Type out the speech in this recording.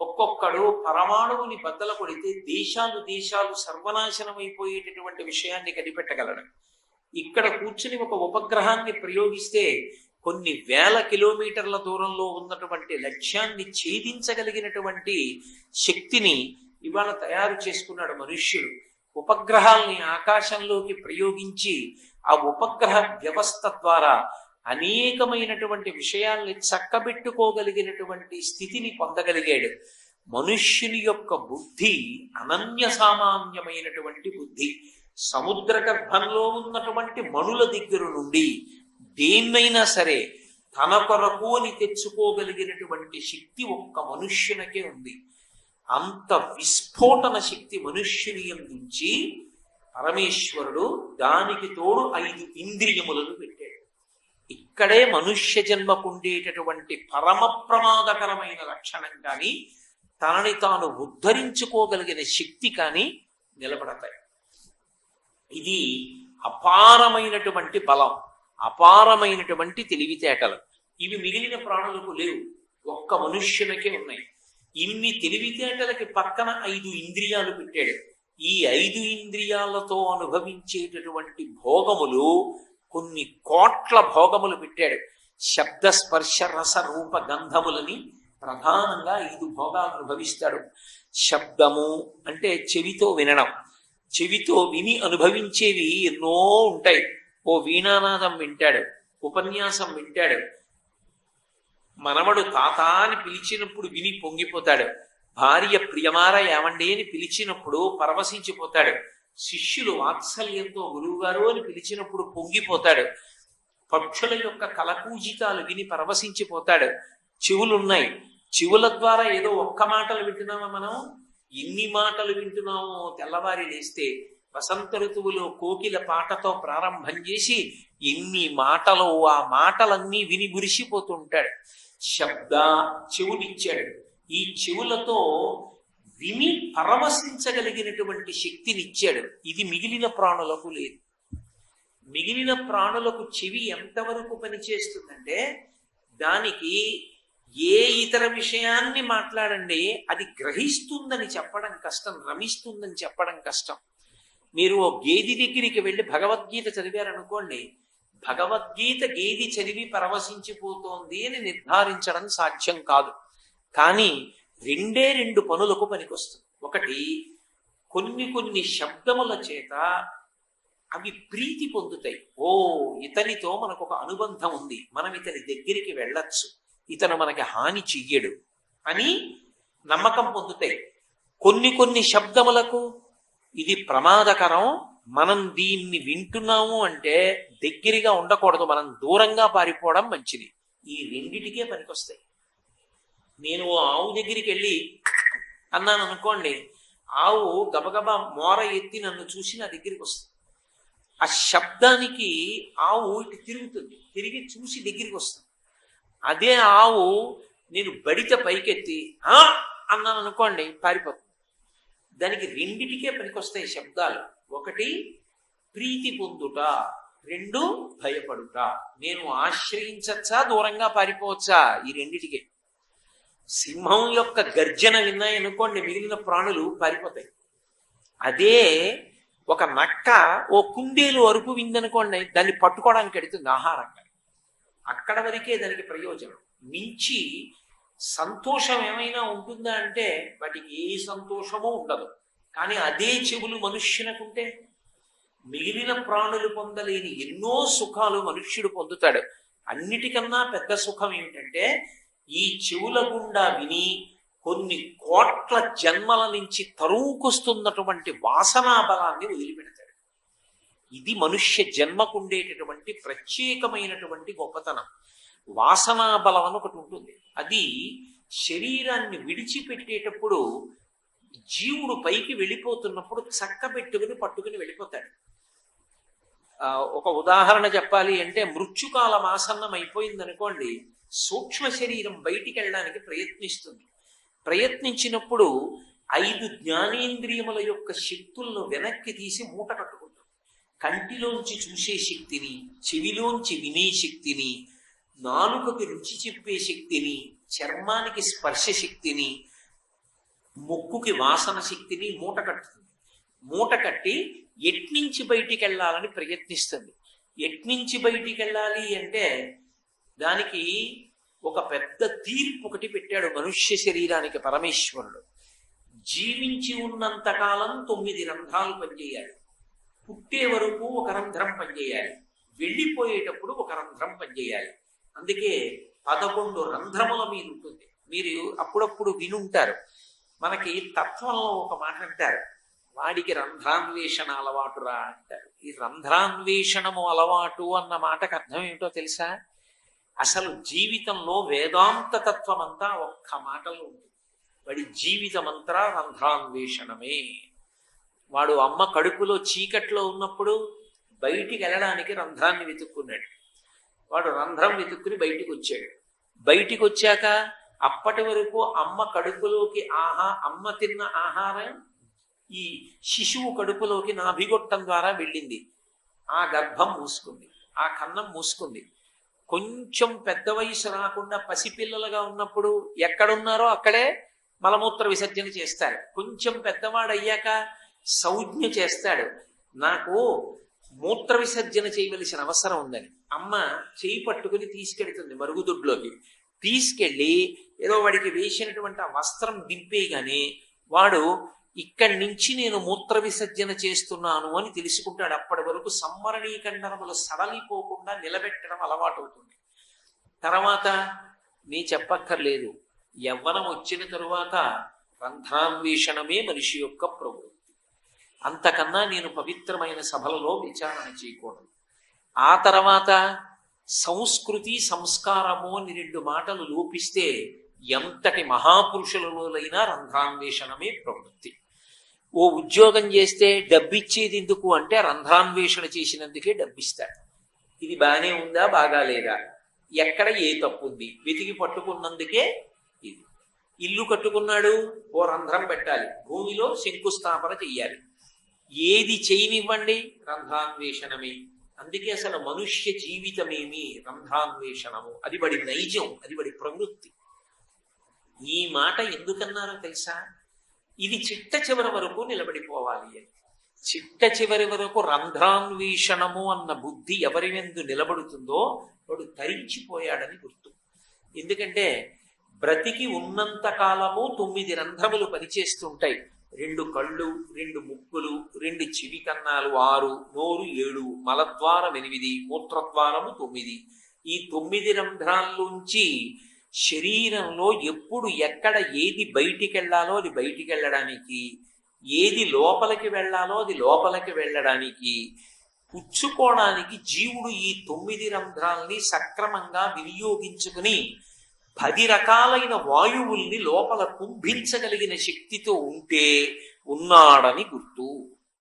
ఒక్కొక్కడు పరమాణువుని బద్దల కొడితే దేశాలు దేశాలు సర్వనాశనం అయిపోయేటటువంటి విషయాన్ని కనిపెట్టగలడు. ఇక్కడ కూర్చుని ఒక ఉపగ్రహాన్ని ప్రయోగిస్తే కొన్ని వేల కిలోమీటర్ల దూరంలో ఉన్నటువంటి లక్ష్యాన్ని ఛేదించగలిగినటువంటి శక్తిని ఇవాళ తయారు చేసుకున్నాడు మనుష్యుడు. ఉపగ్రహాల్ని ఆకాశంలోకి ప్రయోగించి ఆ ఉపగ్రహ వ్యవస్థ ద్వారా అనేకమైనటువంటి విషయాల్ని చక్కబెట్టుకోగలిగినటువంటి స్థితిని పొందగలిగాడు. మనుష్యుని యొక్క బుద్ధి అనన్య సామాన్యమైనటువంటి బుద్ధి. సముద్ర గర్భంలో ఉన్నటువంటి మణుల దగ్గర నుండి దేన్నైనా సరే తన కొరకు అని తెచ్చుకోగలిగినటువంటి శక్తి ఒక్క మనుష్యునికే ఉంది. అంత విస్ఫోటన శక్తి మనుష్యుని నుంచి పరమేశ్వరుడు దానికి తోడు ఐదు ఇంద్రియములను ఇక్కడే మనుష్య జన్మకు ఉండేటటువంటి పరమ ప్రమాదకరమైన లక్షణం కానీ తనని తాను ఉద్ధరించుకోగలిగిన శక్తి కానీ నిలబడతాయి. ఇది అపారమైనటువంటి బలం అపారమైనటువంటి తెలివితేటలు. ఇవి మిగిలిన ప్రాణులకు లేవు ఒక్క మనుష్యులకే ఉన్నాయి. ఇన్ని తెలివితేటలకి పక్కన ఐదు ఇంద్రియాలు పెట్టాడు. ఈ ఐదు ఇంద్రియాలతో అనుభవించేటటువంటి భోగములు కొన్ని కోట్ల భోగములు పెట్టాడు. శబ్ద స్పర్శ రస రూప గంధములని ప్రధానంగా ఐదు భోగాలు అనుభవిస్తాడు. శబ్దము అంటే చెవితో వినడం. చెవితో విని అనుభవించేవి ఎన్నో ఉంటాయి. ఓ వీణానాదం వింటాడు ఉపన్యాసం వింటాడు. మనవడు తాత అని పిలిచినప్పుడు విని పొంగిపోతాడు. భార్య ప్రియమార ఏమండి అని పిలిచినప్పుడు పరవశించిపోతాడు. శిష్యులు వాత్సల్యంతో గురువుగారు అని పిలిచినప్పుడు పొంగిపోతాడు. పక్షుల యొక్క కలకూజితాలు విని పరవశించిపోతాడు. చెవులున్నాయి. చెవుల ద్వారా ఏదో ఒక్క మాటలు వింటున్నామా మనం? ఎన్ని మాటలు వింటున్నామో తెల్లవారి లేస్తే వసంత ఋతువులో కోకిల పాటతో ప్రారంభం చేసి ఎన్ని మాటలు ఆ మాటలన్నీ విని మురిసిపోతుంటాడు. శబ్ద చెవులిచ్చాడు ఈ చెవులతో విని పరవశించగలిగినటువంటి శక్తినిచ్చాడు. ఇది మిగిలిన ప్రాణులకు లేదు. మిగిలిన ప్రాణులకు చెవి ఎంతవరకు పనిచేస్తుందంటే దానికి ఏ ఇతర విషయాన్ని మాట్లాడండి అది గ్రహిస్తుందని చెప్పడం కష్టం రమిస్తుందని చెప్పడం కష్టం. మీరు ఓ గేది దగ్గరికి వెళ్ళి భగవద్గీత చదివారనుకోండి భగవద్గీత గేది చదివి పరవశించిపోతోంది అని నిర్ధారించడం సాధ్యం కాదు. కానీ రెండే రెండు పనులకు పనికొస్తుంది. ఒకటి కొన్ని కొన్ని శబ్దముల చేత అవి ప్రీతి పొందుతాయి. ఓ ఇతనితో మనకు ఒక అనుబంధం ఉంది. మనం ఇతని దగ్గరికి వెళ్ళచ్చు. ఇతను మనకి హాని చెయ్యడు అని నమ్మకం పొందుతాయి. కొన్ని కొన్ని శబ్దములకు ఇది ప్రమాదకరం. మనం దీన్ని వింటున్నాము అంటే దగ్గరగా ఉండకూడదు. మనం దూరంగా పారిపోవడం మంచిది. ఈ రెండిటికే పనికొస్తాయి. నేను ఓ ఆవు దగ్గరికి వెళ్ళి అన్నాను అనుకోండి ఆవు గబగబా మోర ఎత్తి నన్ను చూసి నా దగ్గరికి వస్తుంది. ఆ శబ్దానికి ఆవు ఇటు తిరుగుతుంది తిరిగి చూసి దగ్గరికి వస్తుంది. అదే ఆవు నేను బడిత పైకెత్తి ఆ! అన్నాను అనుకోండి పారిపోతుంది. దానికి రెండిటికే పనికొస్తాయి శబ్దాలు. ఒకటి ప్రీతి పొందుట. రెండు భయపడుట. నేను ఆశ్రయించచ్చా దూరంగా పారిపోవచ్చా? ఈ రెండిటికే. సింహం యొక్క గర్జన విన్నాయనుకోండి మిగిలిన ప్రాణులు పారిపోతాయి. అదే ఒక నక్క ఓ కుందేలు అరుపు విందనుకోండి దాన్ని పట్టుకోవడానికి ఎడుతుంది ఆహారంగా అక్కడ వరకే దానికి ప్రయోజనం. మించి సంతోషం ఏమైనా ఉంటుందా అంటే వాటికి ఏ సంతోషమూ ఉండదు. కానీ అదే చెవులు మనుష్యునకుంటే మిగిలిన ప్రాణులు పొందలేని ఎన్నో సుఖాలు మనుష్యుడు పొందుతాడు. అన్నిటికన్నా పెద్ద సుఖం ఏమిటంటే ఈ చెవుల గుండా విని కొన్ని కోట్ల జన్మల నుంచి తరువుకొస్తున్నటువంటి వాసనా బలాన్ని వదిలిపెడతాడు. ఇది మనుష్య జన్మకుండేటటువంటి ప్రత్యేకమైనటువంటి గొప్పతనం. వాసనా బలం అని ఒకటి ఉంటుంది. అది శరీరాన్ని విడిచిపెట్టేటప్పుడు జీవుడు పైకి వెళ్ళిపోతున్నప్పుడు చక్క పెట్టుకుని పట్టుకుని వెళ్ళిపోతాడు. ఒక ఉదాహరణ చెప్పాలి అంటే మృత్యుకాలం ఆసన్నం అయిపోయింది అనుకోండి సూక్ష్మ శరీరం బయటికి వెళ్ళడానికి ప్రయత్నిస్తుంది. ప్రయత్నించినప్పుడు ఐదు జ్ఞానేంద్రియముల యొక్క శక్తులను వెనక్కి తీసి మూట కట్టుకుంటుంది. కంటిలోంచి చూసే శక్తిని చెవిలోంచి వినే శక్తిని నాలుకకి రుచి చెప్పే శక్తిని చర్మానికి స్పర్శ శక్తిని ముక్కుకి వాసన శక్తిని మూట కట్టుతుంది. మూట కట్టి ఎట్నుంచి బయటికి వెళ్ళాలని ప్రయత్నిస్తుంది. ఎట్నుంచి బయటికి వెళ్ళాలి అంటే దానికి ఒక పెద్ద తీర్పు ఒకటి పెట్టాడు మనుష్య శరీరానికి పరమేశ్వరుడు. జీవించి ఉన్నంతకాలం తొమ్మిది రంధ్రాలు పనిచేయాలి. పుట్టే వరకు ఒక రంధ్రం పనిచేయాలి. వెళ్ళిపోయేటప్పుడు ఒక రంధ్రం పనిచేయాలి. అందుకే పదకొండు రంధ్రముల మీద ఉంటుంది. మీరు అప్పుడప్పుడు వినుంటారు. మనకి తత్వంలో ఒక మాట అంటారు. వాడికి రంధ్రాన్వేషణ అలవాటురా అంటారు ఈ రంధ్రాన్వేషణము అలవాటు అన్న మాటకు అర్థం ఏమిటో తెలుసా? అసలు జీవితంలో వేదాంత తత్వం అంతా ఒక్క మాటలో ఉంటుంది. వాడి జీవితమంతా రంధ్రాన్వేషణమే. వాడు అమ్మ కడుపులో చీకట్లో ఉన్నప్పుడు బయటికి వెళ్ళడానికి రంధ్రాన్ని వెతుక్కున్నాడు. వాడు రంధ్రం వెతుక్కుని బయటికి వచ్చాడు. బయటికి వచ్చాక అప్పటి వరకు అమ్మ కడుపులోకి ఆహా అమ్మ తిన్న ఆహారం ఈ శిశువు కడుపులోకి నాభిగొట్టం ద్వారా వెళ్ళింది. ఆ గర్భం మూసుకుంది. ఆ కన్నం మూసుకుంది. కొంచెం పెద్ద వయసు రాకుండా పసిపిల్లలుగా ఉన్నప్పుడు ఎక్కడున్నారో అక్కడే మలమూత్ర విసర్జన చేస్తారు. కొంచెం పెద్దవాడు అయ్యాక సౌజ్ఞ చేస్తాడు. నాకు మూత్ర విసర్జన చేయవలసిన అవసరం ఉందని అమ్మ చేయి పట్టుకుని తీసుకెళ్తుంది మరుగుదొడ్లోకి. తీసుకెళ్ళి ఏదో వాడికి వేసినటువంటి ఆ వస్త్రం దింపేయగానే వాడు ఇక్కడి నుంచి నేను మూత్ర విసర్జన చేస్తున్నాను అని తెలుసుకుంటాడు. అప్పటి వరకు సంవరణీకండనములు సడలిపోకుండా నిలబెట్టడం అలవాటు అవుతుంది తర్వాత నీ చెప్పక్కర్లేదు. యవ్వనం వచ్చిన తరువాత రంధ్రాన్వేషణమే మనిషి యొక్క ప్రవృత్తి. అంతకన్నా నేను పవిత్రమైన సభలలో విచారణ చేయకూడదు. ఆ తర్వాత సంస్కృతి సంస్కారము అని రెండు మాటలు లోపిస్తే ఎంతటి మహాపురుషులలోనైనా రంధ్రాన్వేషణమే ప్రవృత్తి. ఓ ఉద్యోగం చేస్తే డబ్బిచ్చేది ఎందుకు అంటే రంధ్రాన్వేషణ చేసినందుకే డబ్బిస్తాడు. ఇది బాగానే ఉందా బాగా లేదా? ఎక్కడ ఏ తప్పు ఉంది? వెతికి పట్టుకున్నందుకే ఇది. ఇల్లు కట్టుకున్నాడు ఓ రంధ్రం పెట్టాలి. భూమిలో శంకుస్థాపన చెయ్యాలి. ఏది చేయనివ్వండి రంధ్రాన్వేషణమే. అందుకే అసలు మనుష్య జీవితమేమి? రంధ్రాన్వేషణము. అది బడి నైజం అది బడి ప్రవృత్తి. ఈ మాట ఎందుకన్నారో తెలుసా? ఇది చిట్ట చివరి వరకు నిలబడిపోవాలి అని. చిట్ట చివరి వరకు రంధ్రాన్వేషణము అన్న బుద్ధి ఎవరి ఎందు నిలబడుతుందో వాడు తరించిపోయాడని గుర్తు. ఎందుకంటే బ్రతికి ఉన్నంత కాలము తొమ్మిది రంధ్రములు పనిచేస్తుంటాయి. రెండు కళ్ళు రెండు ముక్కులు రెండు చెవి కన్నాలు ఆరు నోరు ఏడు మలద్వారం ఎనిమిది మూత్రద్వారము తొమ్మిది. ఈ తొమ్మిది రంధ్రాల్లోంచి శరీరంలో ఎప్పుడు ఎక్కడ ఏది బయటికి వెళ్ళాలో అది బయటికి వెళ్ళడానికి ఏది లోపలికి వెళ్ళాలో అది లోపలికి వెళ్ళడానికి పుచ్చుకోవడానికి జీవుడు ఈ తొమ్మిది రంధ్రాల్ని సక్రమంగా వినియోగించుకుని పది రకాలైన వాయువుల్ని లోపల కుంభించగలిగిన శక్తితో ఉంటే ఉన్నాడని గుర్తు.